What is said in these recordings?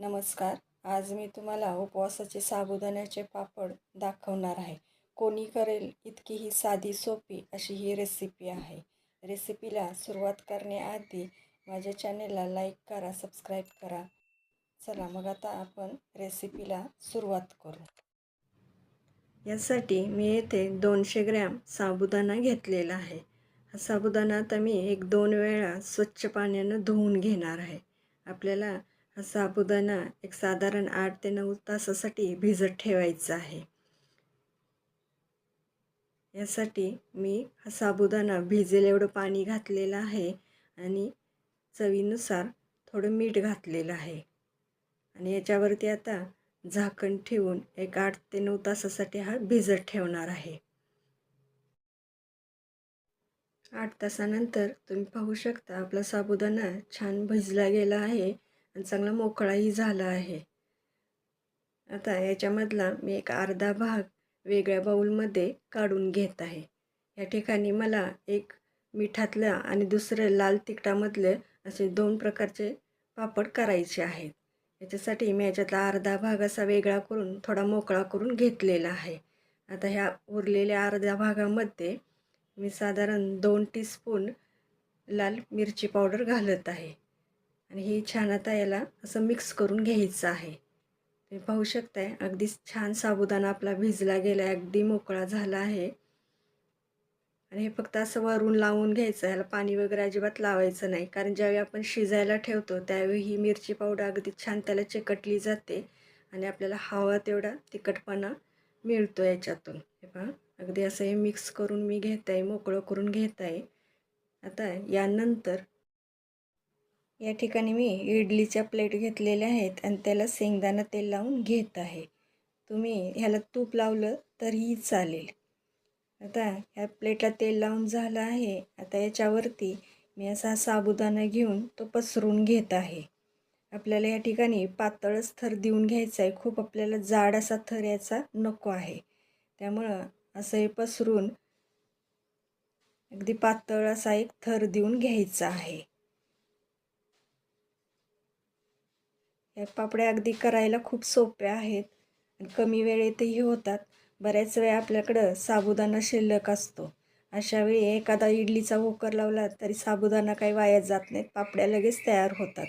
नमस्कार. आज मी तुम्हाला उपवासाचे साबुदाण्याचे पापड दाखवणार आहे. कोणी करेल इतकी ही साधी सोपी अशी ही रेसिपी आहे. रेसिपीला सुरुवात करण्याआधी माझ्या चॅनेलला लाईक करा सबस्क्राईब करा. चला मग आता आपण रेसिपीला सुरुवात करू. यासाठी मी येथे दोनशे ग्रॅम साबुदाणा घेतलेला आहे. हा साबुदाणा आता मी एक दोन वेळा स्वच्छ पाण्यानं धुवून घेणार आहे. आपल्याला हा साबुदाणा एक साधारण आठ ते नऊ तासासाठी भिजत ठेवायचा आहे. यासाठी मी हा साबुदाणा भिजेल एवढं पाणी घातलेलं आहे आणि चवीनुसार थोडं मीठ घातलेलं आहे. आणि याच्यावरती आता झाकण ठेवून एक आठ ते नऊ तासासाठी हा भिजत ठेवणार आहे. आठ तासानंतर तुम्ही पाहू शकता आपला साबुदाणा छान भिजला गेला आहे. आणि चांगला मोकळाही झाला आहे. आता याच्यामधला मी एक अर्धा भाग वेगळ्या बाऊलमध्ये काढून घेत आहे. या ठिकाणी मला एक मिठातलं आणि दुसरं लाल तिखटामधले असे दोन प्रकारचे पापड करायचे आहेत. याच्यासाठी मी याच्यातला अर्धा भाग असा वेगळा करून थोडा मोकळा करून घेतलेला आहे. आता ह्या उरलेल्या अर्ध्या भागामध्ये मी साधारण दोन टीस्पून लाल मिरची पावडर घालत आहे. आणि हे छान आता याला असं मिक्स करून घ्यायचं आहे. तुम्ही पाहू शकताय अगदी छान साबुदाणा आपला भिजला गेला आहे अगदी मोकळा झाला आहे. आणि हे फक्त असं वरून लावून घ्यायचं याला पाणी वगैरे अजिबात लावायचं नाही. कारण ज्यावेळी आपण शिजायला ठेवतो त्यावेळी ही मिरची पावडर अगदी छान त्याला चिकटली जाते आणि आपल्याला हवा तेवढा तिखटपणा मिळतो याच्यातून. हे पहा अगदी असं हे मिक्स करून मी घेत आहे मोकळं करून घेत आहे. आता यानंतर या ठिकाणी मी इडलीच्या प्लेट घेतलेल्या आहेत आणि त्याला शेंगदाणा तेल लावून घेत आहे. तुम्ही ह्याला तूप लावलं तरीही चालेल. आता ह्या प्लेटला तेल लावून झालं आहे. आता याच्यावरती मी असा साबुदाणा घेऊन तो पसरून घेत आहे. आपल्याला या ठिकाणी पातळच थर देऊन घ्यायचा आहे. खूप आपल्याला जाड असा थर याचा नको आहे. त्यामुळं असं हे पसरून अगदी पातळ असा एक थर देऊन घ्यायचा आहे. या पापड्या अगदी करायला खूप सोप्या आहेत आणि कमी वेळेतही होतात. बऱ्याच वेळा आपल्याकडं साबुदाणा शिल्लक असतो. अशावेळी एखादा इडलीचा कुकर लावला तरी साबुदाणा काही वाया जात नाहीत पापड्या लगेच तयार होतात.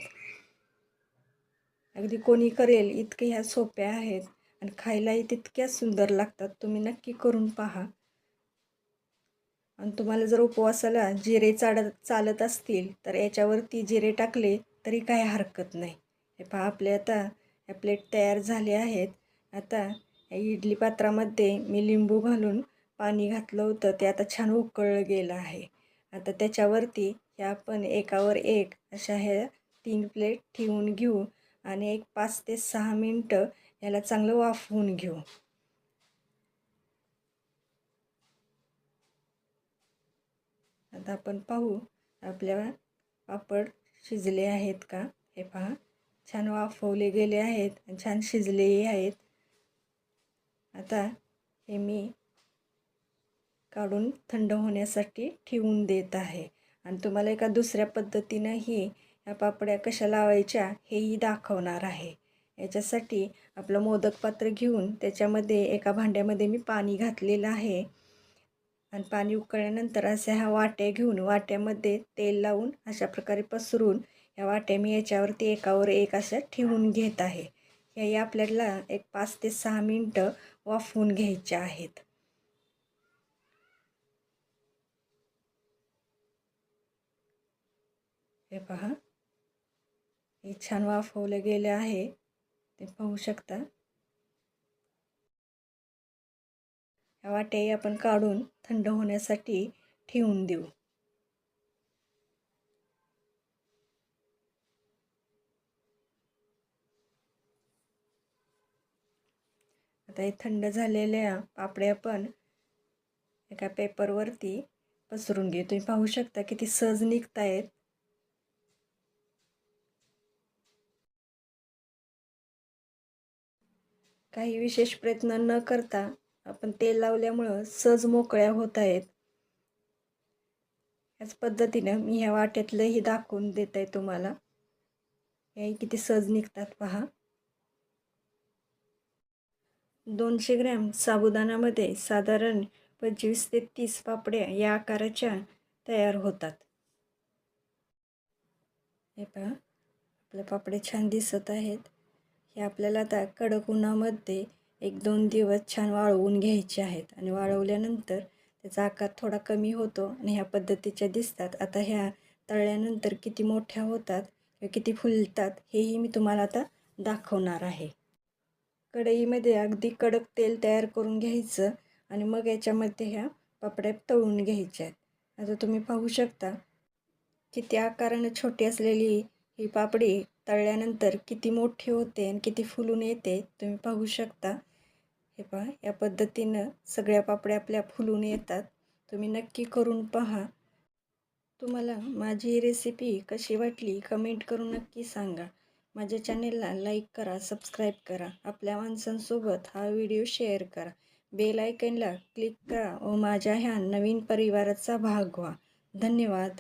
अगदी कोणी करेल इतके ह्या सोप्या आहेत आणि खायलाही तितक्या सुंदर लागतात. तुम्ही नक्की करून पहा. आणि तुम्हाला जर उपवासाला जिरे चाड चालत असतील तर याच्यावरती जिरे टाकले तरी काही हरकत नाही. हे पहा आपले आता ह्या प्लेट तयार झाले आहेत. आता या इडली पात्रामध्ये मी लिंबू घालून पाणी घातलं होतं. ते आता छान उकळलं गेलं आहे. आता त्याच्यावरती ह्या आपण एकावर एक अशा ह्या तीन प्लेट ठेवून घेऊ आणि एक पाच ते सहा मिनटं ह्याला चांगलं वाफवून घेऊ. आता आपण पाहू आपल्या पापड शिजले आहेत का? हे पहा. छान वाफवले गेले आहेत आणि छान शिजलेही आहेत. आता हे मी काढून थंड होण्यासाठी ठेवून देत आहे. आणि तुम्हाला एका दुसऱ्या पद्धतीनंही ह्या पापड्या कशा लावायच्या हेही दाखवणार आहे. याच्यासाठी आपलं मोदक पात्र घेऊन त्याच्यामध्ये एका भांड्यामध्ये मी पाणी घातलेलं आहे. आणि पाणी उकळल्यानंतर असे ह्या वाट्या घेऊन वाट्यामध्ये तेल लावून अशा प्रकारे पसरून या वाट्या मी याच्यावरती एकावर एक अशा ठेवून घेत आहे. ह्याही आपल्याला एक पाच ते सहा मिनटं वाफवून घ्यायच्या आहेत. हे पहा. हे छान वाफवलं गेलं आहे. ते पाहू शकता. ह्या वाट्याही आपण काढून थंड होण्यासाठी ठेवून देऊ. आता हे थंड झालेल्या पापड्या पण एका पेपरवरती पसरून घेऊ. तुम्ही पाहू शकता किती सहज निघतायत. काही विशेष प्रयत्न न करता आपण तेल लावल्यामुळं सहज मोकळ्या होत आहेत याच पद्धतीनं मी ह्या वाट्यातलंही दाखवून देत आहे तुम्हाला. हे किती सहज निघतात पहा. दोनशे ग्रॅम साबुदाणामध्ये साधारण पंचवीस ते तीस पापड्या या आकाराच्या तयार होतात. हे पहा आपले पापडे छान दिसत आहेत. हे आपल्याला आता कडक उन्हामध्ये एक दोन दिवस छान वाळवून घ्यायचे आहेत आणि वाळवल्यानंतर त्याचा आकार थोडा कमी होतो आणि ह्या पद्धतीच्या दिसतात. आता ह्या तळल्यानंतर किती मोठ्या होतात किंवा किती फुलतात हेही मी तुम्हाला आता दाखवणार आहे. कढईमध्ये अगदी कडक तेल तयार करून घ्यायचं आणि मग याच्यामध्ये ह्या पापड्या तळून घ्यायच्या आहेत. आता तुम्ही पाहू शकता किती आकारानं छोटी असलेली ही पापडी तळल्यानंतर किती मोठी होते आणि किती फुलून येते तुम्ही पाहू शकता. हे पहा या पद्धतीनं सगळ्या पापड्या आपल्या फुलून येतात. तुम्ही नक्की करून पहा. तुम्हाला माझी रेसिपी कशी वाटली कमेंट करून नक्की सांगा. माझ्या चॅनेलला लाईक करा सबस्क्राईब करा आपल्या माणसांसोबत हा व्हिडिओ शेअर करा. बेल आयकनला क्लिक करा व माझ्या ह्या नवीन परिवाराचा भाग व्हा. धन्यवाद.